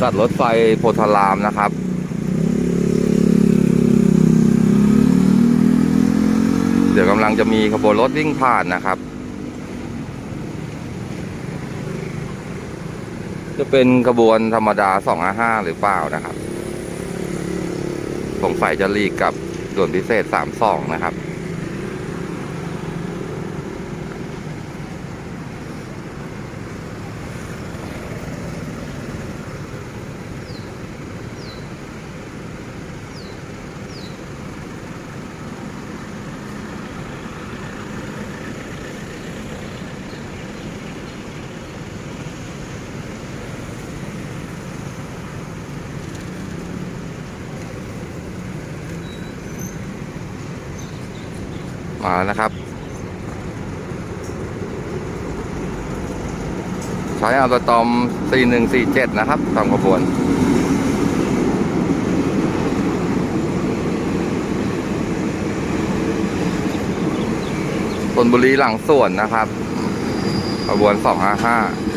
ตัดรถไฟโพธารามนะครับ เดี๋ยวกำลังจะมีขบวนรถวิ่งผ่านนะครับ จะเป็นขบวนธรรมดา255หรือเปล่านะครับสงสัยจะลีกกับด่วนพิเศษ32นะครับ มานะครับใช้อัลตอม 4147 นะครับตามขบวนชนบุรีหลังส่วนนะครับขบวน 255